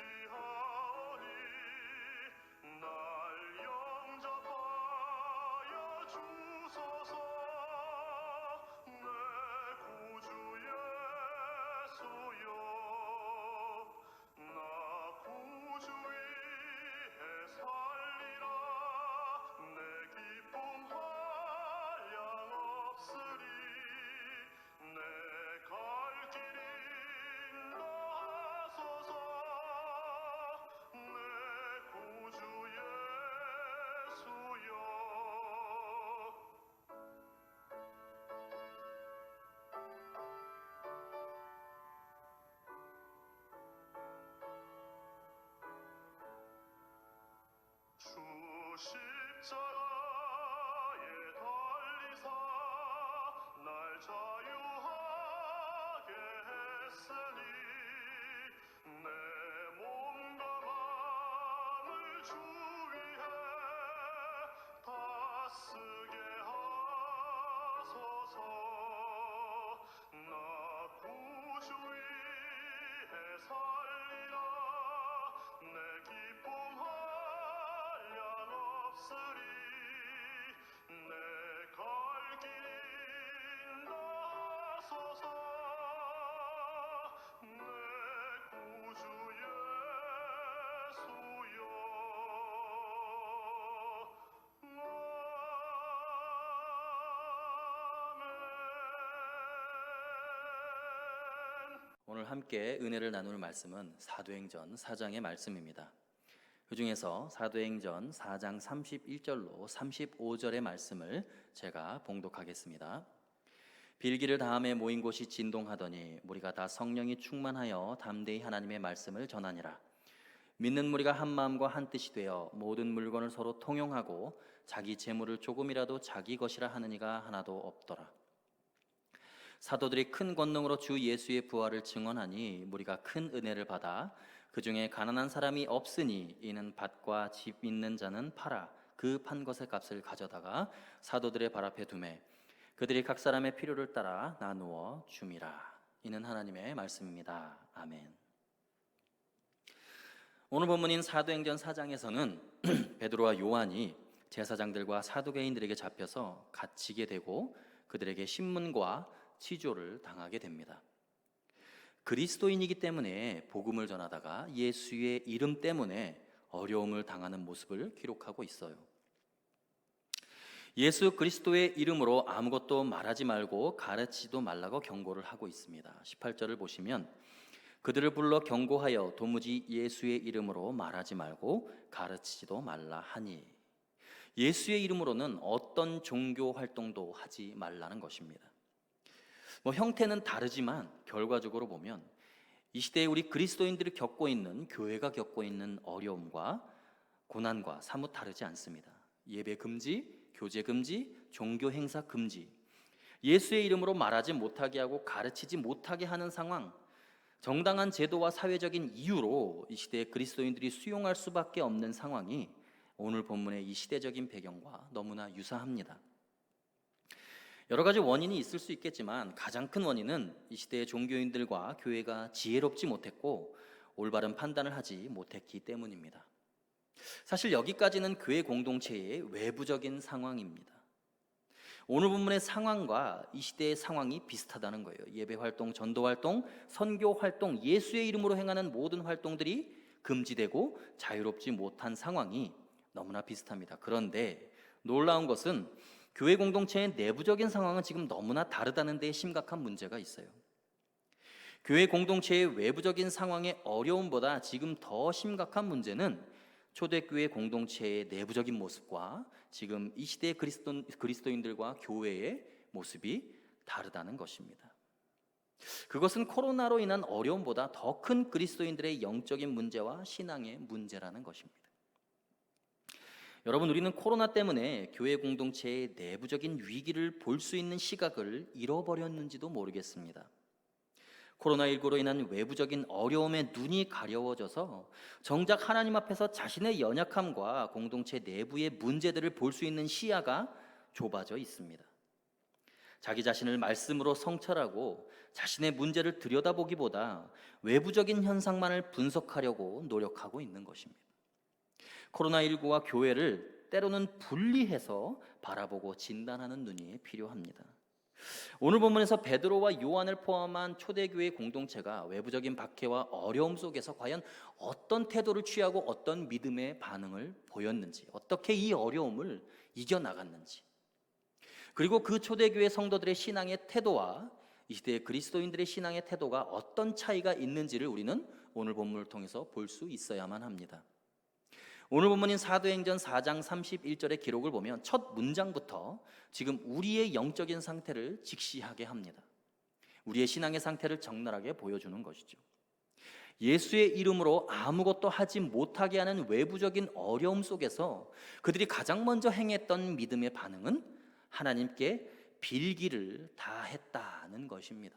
의지 십자가에 달리사 날 자유하게 했으니 내 몸과 마음을 주 위해 다 쓰게 하소서. 나 구주 위에 살 오늘 함께 은혜를 나눌 말씀은 사도행전 4장의 말씀입니다. 그 중에서 사도행전 4장 31절로 35절의 말씀을 제가 봉독하겠습니다. 빌기를 다음에 모인 곳이 진동하더니 무리가 다 성령이 충만하여 담대히 하나님의 말씀을 전하니라. 믿는 무리가 한 마음과 한 뜻이 되어 모든 물건을 서로 통용하고 자기 재물을 조금이라도 자기 것이라 하는 이가 하나도 없더라. 사도들이 큰 권능으로 주 예수의 부활을 증언하니 무리가 큰 은혜를 받아 그 중에 가난한 사람이 없으니 이는 밭과 집 있는 자는 팔아 그 판 것의 값을 가져다가 사도들의 발 앞에 두매 그들이 각 사람의 필요를 따라 나누어 줌이라 이는 하나님의 말씀입니다 아멘. 오늘 본문인 사도행전 4장에서는 베드로와 요한이 제사장들과 사두개인들에게 잡혀서 갇히게 되고 그들에게 신문과 치조를 당하게 됩니다. 그리스도인이기 때문에 복음을 전하다가 예수의 이름 때문에 어려움을 당하는 모습을 기록하고 있어요. 예수 그리스도의 이름으로 아무것도 말하지 말고 가르치지도 말라고 경고를 하고 있습니다. 18절을 보시면 그들을 불러 경고하여 도무지 예수의 이름으로 말하지 말고 가르치지도 말라 하니 예수의 이름으로는 어떤 종교 활동도 하지 말라는 것입니다. 뭐 형태는 다르지만 결과적으로 보면 이 시대에 우리 그리스도인들이 겪고 있는 교회가 겪고 있는 어려움과 고난과 사뭇 다르지 않습니다. 예배 금지, 교제 금지, 종교 행사 금지. 예수의 이름으로 말하지 못하게 하고 가르치지 못하게 하는 상황. 정당한 제도와 사회적인 이유로 이 시대에 그리스도인들이 수용할 수밖에 없는 상황이 오늘 본문의 이 시대적인 배경과 너무나 유사합니다. 여러 가지 원인이 있을 수 있겠지만 가장 큰 원인은 이 시대의 종교인들과 교회가 지혜롭지 못했고 올바른 판단을 하지 못했기 때문입니다. 사실 여기까지는 교회 공동체의 외부적인 상황입니다. 오늘 본문의 상황과 이 시대의 상황이 비슷하다는 거예요. 예배 활동, 전도 활동, 선교 활동, 예수의 이름으로 행하는 모든 활동들이 금지되고 자유롭지 못한 상황이 너무나 비슷합니다. 그런데 놀라운 것은 교회 공동체의 내부적인 상황은 지금 너무나 다르다는 데 심각한 문제가 있어요. 교회 공동체의 외부적인 상황의 어려움보다 지금 더 심각한 문제는 초대교회 공동체의 내부적인 모습과 지금 이 시대의 그리스도, 그리스도인들과 교회의 모습이 다르다는 것입니다. 그것은 코로나로 인한 어려움보다 더 큰 그리스도인들의 영적인 문제와 신앙의 문제라는 것입니다. 여러분, 우리는 코로나 때문에 교회 공동체의 내부적인 위기를 볼 수 있는 시각을 잃어버렸는지도 모르겠습니다. 코로나19로 인한 외부적인 어려움에 눈이 가려워져서 정작 하나님 앞에서 자신의 연약함과 공동체 내부의 문제들을 볼 수 있는 시야가 좁아져 있습니다. 자기 자신을 말씀으로 성찰하고 자신의 문제를 들여다보기보다 외부적인 현상만을 분석하려고 노력하고 있는 것입니다. 코로나19와 교회를 때로는 분리해서 바라보고 진단하는 눈이 필요합니다. 오늘 본문에서 베드로와 요한을 포함한 초대교회 공동체가 외부적인 박해와 어려움 속에서 과연 어떤 태도를 취하고 어떤 믿음의 반응을 보였는지, 어떻게 이 어려움을 이겨나갔는지, 그리고 그 초대교회 성도들의 신앙의 태도와 이 시대의 그리스도인들의 신앙의 태도가 어떤 차이가 있는지를 우리는 오늘 본문을 통해서 볼 수 있어야만 합니다. 오늘 본문인 사도행전 4장 31절의 기록을 보면 첫 문장부터 지금 우리의 영적인 상태를 직시하게 합니다. 우리의 신앙의 상태를 적나라하게 보여주는 것이죠. 예수의 이름으로 아무것도 하지 못하게 하는 외부적인 어려움 속에서 그들이 가장 먼저 행했던 믿음의 반응은 하나님께 빌기를 다 했다는 것입니다.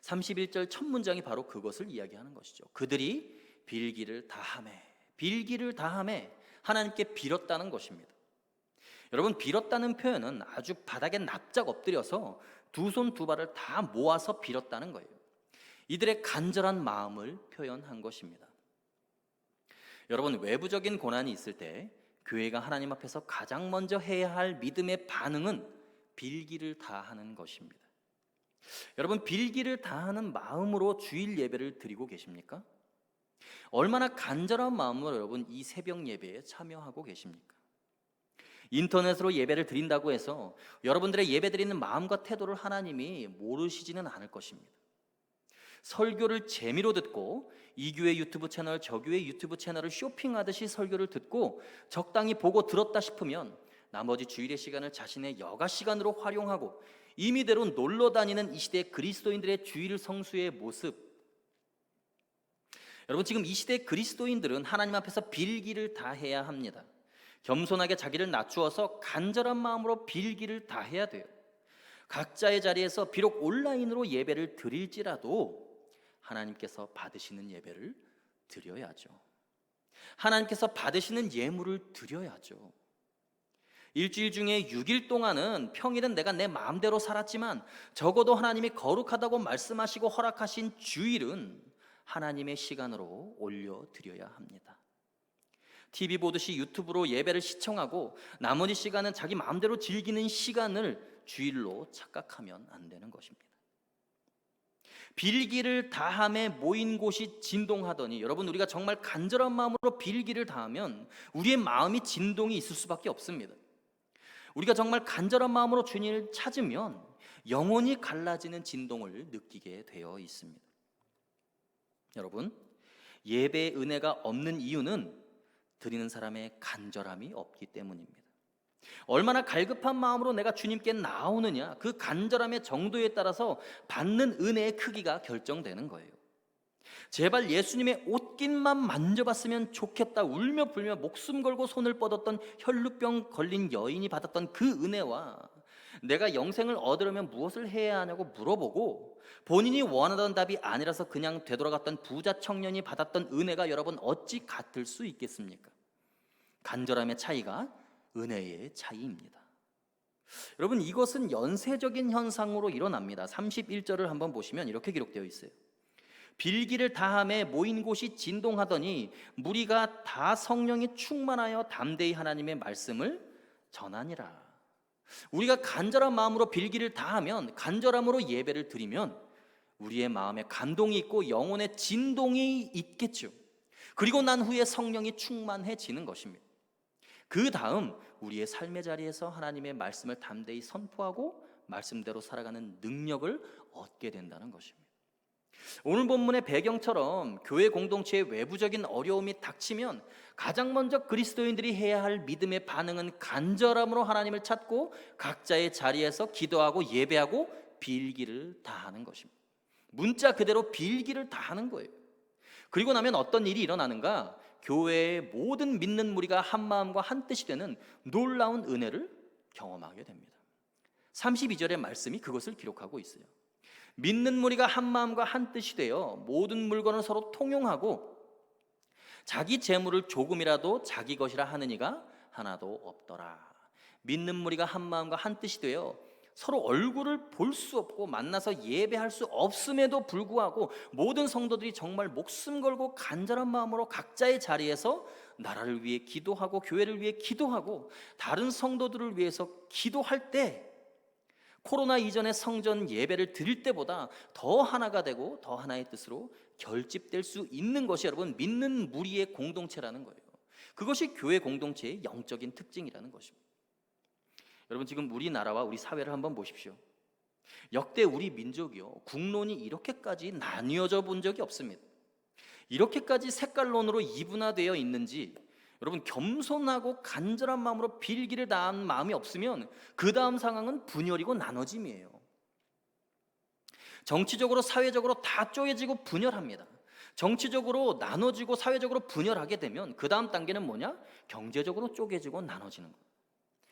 31절 첫 문장이 바로 그것을 이야기하는 것이죠. 그들이 빌기를 다함에 빌기를 다함에 하나님께 빌었다는 것입니다. 여러분 빌었다는 표현은 아주 바닥에 납작 엎드려서 두 손 두 발을 다 모아서 빌었다는 거예요. 이들의 간절한 마음을 표현한 것입니다. 여러분 외부적인 고난이 있을 때 교회가 하나님 앞에서 가장 먼저 해야 할 믿음의 반응은 빌기를 다하는 것입니다. 여러분 빌기를 다하는 마음으로 주일 예배를 드리고 계십니까? 얼마나 간절한 마음으로 여러분 이 새벽 예배에 참여하고 계십니까? 인터넷으로 예배를 드린다고 해서 여러분들의 예배 드리는 마음과 태도를 하나님이 모르시지는 않을 것입니다. 설교를 재미로 듣고 이 교회 유튜브 채널, 저 교회 유튜브 채널을 쇼핑하듯이 설교를 듣고 적당히 보고 들었다 싶으면 나머지 주일의 시간을 자신의 여가 시간으로 활용하고 임의대로 놀러 다니는 이 시대 그리스도인들의 주일 성수의 모습. 여러분 지금 이 시대 그리스도인들은 하나님 앞에서 빌기를 다 해야 합니다. 겸손하게 자기를 낮추어서 간절한 마음으로 빌기를 다 해야 돼요. 각자의 자리에서 비록 온라인으로 예배를 드릴지라도 하나님께서 받으시는 예배를 드려야죠. 하나님께서 받으시는 예물을 드려야죠. 일주일 중에 6일 동안은 평일은 내가 내 마음대로 살았지만 적어도 하나님이 거룩하다고 말씀하시고 허락하신 주일은 하나님의 시간으로 올려 드려야 합니다. TV 보듯이 유튜브로 예배를 시청하고 나머지 시간은 자기 마음대로 즐기는 시간을 주일로 착각하면 안 되는 것입니다. 빌기를 다함에 모인 곳이 진동하더니 여러분 우리가 정말 간절한 마음으로 빌기를 다하면 우리의 마음이 진동이 있을 수밖에 없습니다. 우리가 정말 간절한 마음으로 주님을 찾으면 영원히 갈라지는 진동을 느끼게 되어 있습니다. 여러분 예배의 은혜가 없는 이유는 드리는 사람의 간절함이 없기 때문입니다. 얼마나 갈급한 마음으로 내가 주님께 나오느냐 그 간절함의 정도에 따라서 받는 은혜의 크기가 결정되는 거예요. 제발 예수님의 옷깃만 만져봤으면 좋겠다 울며 불며 목숨 걸고 손을 뻗었던 혈루병 걸린 여인이 받았던 그 은혜와 내가 영생을 얻으려면 무엇을 해야 하냐고 물어보고 본인이 원하던 답이 아니라서 그냥 되돌아갔던 부자 청년이 받았던 은혜가 여러분 어찌 같을 수 있겠습니까? 간절함의 차이가 은혜의 차이입니다. 여러분 이것은 연쇄적인 현상으로 일어납니다. 31절을 한번 보시면 이렇게 기록되어 있어요. 빌기를 다함에 모인 곳이 진동하더니 무리가 다 성령이 충만하여 담대히 하나님의 말씀을 전하니라. 우리가 간절한 마음으로 빌기를 다하면 간절함으로 예배를 드리면 우리의 마음에 감동이 있고 영혼의 진동이 있겠죠. 그리고 난 후에 성령이 충만해지는 것입니다. 그 다음 우리의 삶의 자리에서 하나님의 말씀을 담대히 선포하고 말씀대로 살아가는 능력을 얻게 된다는 것입니다. 오늘 본문의 배경처럼 교회 공동체의 외부적인 어려움이 닥치면 가장 먼저 그리스도인들이 해야 할 믿음의 반응은 간절함으로 하나님을 찾고 각자의 자리에서 기도하고 예배하고 빌기를 다하는 것입니다. 문자 그대로 빌기를 다하는 거예요. 그리고 나면 어떤 일이 일어나는가? 교회의 모든 믿는 무리가 한 마음과 한 뜻이 되는 놀라운 은혜를 경험하게 됩니다. 32절의 말씀이 그것을 기록하고 있어요. 믿는 무리가 한 마음과 한 뜻이 되어 모든 물건을 서로 통용하고 자기 재물을 조금이라도 자기 것이라 하는 이가 하나도 없더라. 믿는 무리가 한 마음과 한 뜻이 되어 서로 얼굴을 볼 수 없고 만나서 예배할 수 없음에도 불구하고 모든 성도들이 정말 목숨 걸고 간절한 마음으로 각자의 자리에서 나라를 위해 기도하고 교회를 위해 기도하고 다른 성도들을 위해서 기도할 때 코로나 이전의 성전 예배를 드릴 때보다 더 하나가 되고 더 하나의 뜻으로 결집될 수 있는 것이 여러분 믿는 무리의 공동체라는 거예요. 그것이 교회 공동체의 영적인 특징이라는 것입니다. 여러분 지금 우리나라와 우리 사회를 한번 보십시오. 역대 우리 민족이요 국론이 이렇게까지 나뉘어져 본 적이 없습니다. 이렇게까지 색깔론으로 이분화되어 있는지 여러분 겸손하고 간절한 마음으로 빌기를 다한 마음이 없으면 그 다음 상황은 분열이고 나눠짐이에요. 정치적으로 사회적으로 다 쪼개지고 분열합니다. 정치적으로 나눠지고 사회적으로 분열하게 되면 그 다음 단계는 뭐냐? 경제적으로 쪼개지고 나눠지는 거예요.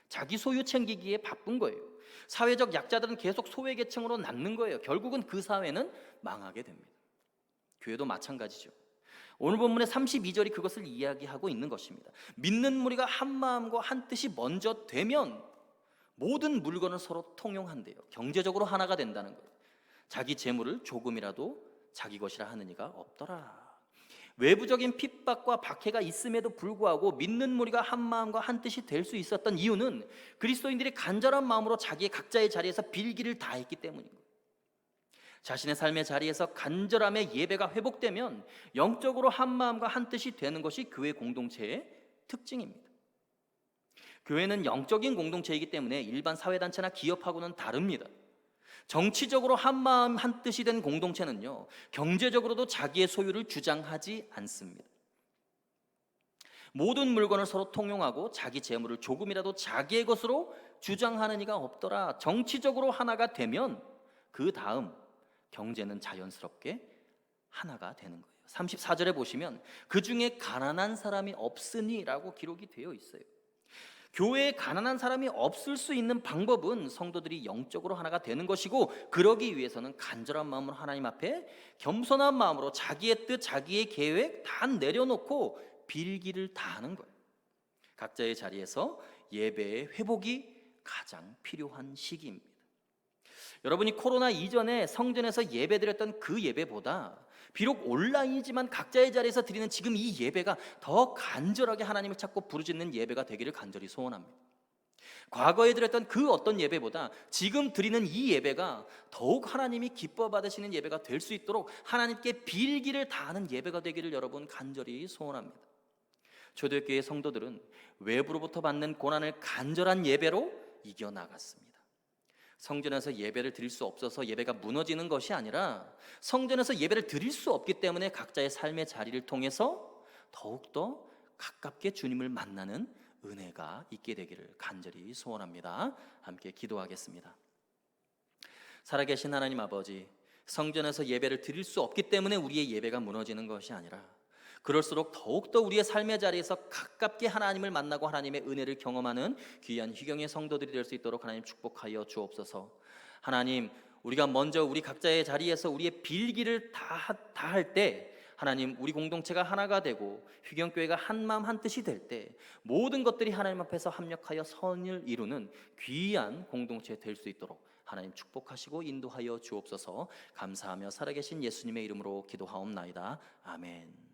자기 소유 챙기기에 바쁜 거예요. 사회적 약자들은 계속 소외 계층으로 남는 거예요. 결국은 그 사회는 망하게 됩니다. 교회도 마찬가지죠. 오늘 본문의 32절이 그것을 이야기하고 있는 것입니다. 믿는 무리가 한 마음과 한 뜻이 먼저 되면 모든 물건을 서로 통용한대요. 경제적으로 하나가 된다는 거예요. 자기 재물을 조금이라도 자기 것이라 하는 이가 없더라. 외부적인 핍박과 박해가 있음에도 불구하고 믿는 무리가 한 마음과 한 뜻이 될 수 있었던 이유는 그리스도인들이 간절한 마음으로 자기의 각자의 자리에서 빌기를 다했기 때문인 거예요. 자신의 삶의 자리에서 간절함의 예배가 회복되면 영적으로 한 마음과 한 뜻이 되는 것이 교회 공동체의 특징입니다. 교회는 영적인 공동체이기 때문에 일반 사회단체나 기업하고는 다릅니다. 정치적으로 한 마음 한 뜻이 된 공동체는요, 경제적으로도 자기의 소유를 주장하지 않습니다. 모든 물건을 서로 통용하고 자기 재물을 조금이라도 자기의 것으로 주장하는 이가 없더라. 정치적으로 하나가 되면 그 다음 경제는 자연스럽게 하나가 되는 거예요. 34절에 보시면 그 중에 가난한 사람이 없으니라고 기록이 되어 있어요. 교회에 가난한 사람이 없을 수 있는 방법은 성도들이 영적으로 하나가 되는 것이고 그러기 위해서는 간절한 마음으로 하나님 앞에 겸손한 마음으로 자기의 뜻, 자기의 계획 다 내려놓고 빌기를 다하는 거예요. 각자의 자리에서 예배의 회복이 가장 필요한 시기입니다. 여러분이 코로나 이전에 성전에서 예배드렸던 그 예배보다 비록 온라인이지만 각자의 자리에서 드리는 지금 이 예배가 더 간절하게 하나님을 찾고 부르짖는 예배가 되기를 간절히 소원합니다. 과거에 드렸던 그 어떤 예배보다 지금 드리는 이 예배가 더욱 하나님이 기뻐 받으시는 예배가 될 수 있도록 하나님께 빌기를 다하는 예배가 되기를 여러분 간절히 소원합니다. 초대교회 성도들은 외부로부터 받는 고난을 간절한 예배로 이겨 나갔습니다. 성전에서 예배를 드릴 수 없어서 예배가 무너지는 것이 아니라 성전에서 예배를 드릴 수 없기 때문에 각자의 삶의 자리를 통해서 더욱더 가깝게 주님을 만나는 은혜가 있게 되기를 간절히 소원합니다. 함께 기도하겠습니다. 살아계신 하나님 아버지, 성전에서 예배를 드릴 수 없기 때문에 우리의 예배가 무너지는 것이 아니라 그럴수록 더욱더 우리의 삶의 자리에서 가깝게 하나님을 만나고 하나님의 은혜를 경험하는 귀한 희경의 성도들이 될 수 있도록 하나님 축복하여 주옵소서. 하나님, 우리가 먼저 우리 각자의 자리에서 우리의 빌기를 다 다할 때 하나님 우리 공동체가 하나가 되고 휘경교회가 한 마음 한 뜻이 될 때 모든 것들이 하나님 앞에서 합력하여 선을 이루는 귀한 공동체 될 수 있도록 하나님 축복하시고 인도하여 주옵소서 감사하며 살아계신 예수님의 이름으로 기도하옵나이다 아멘.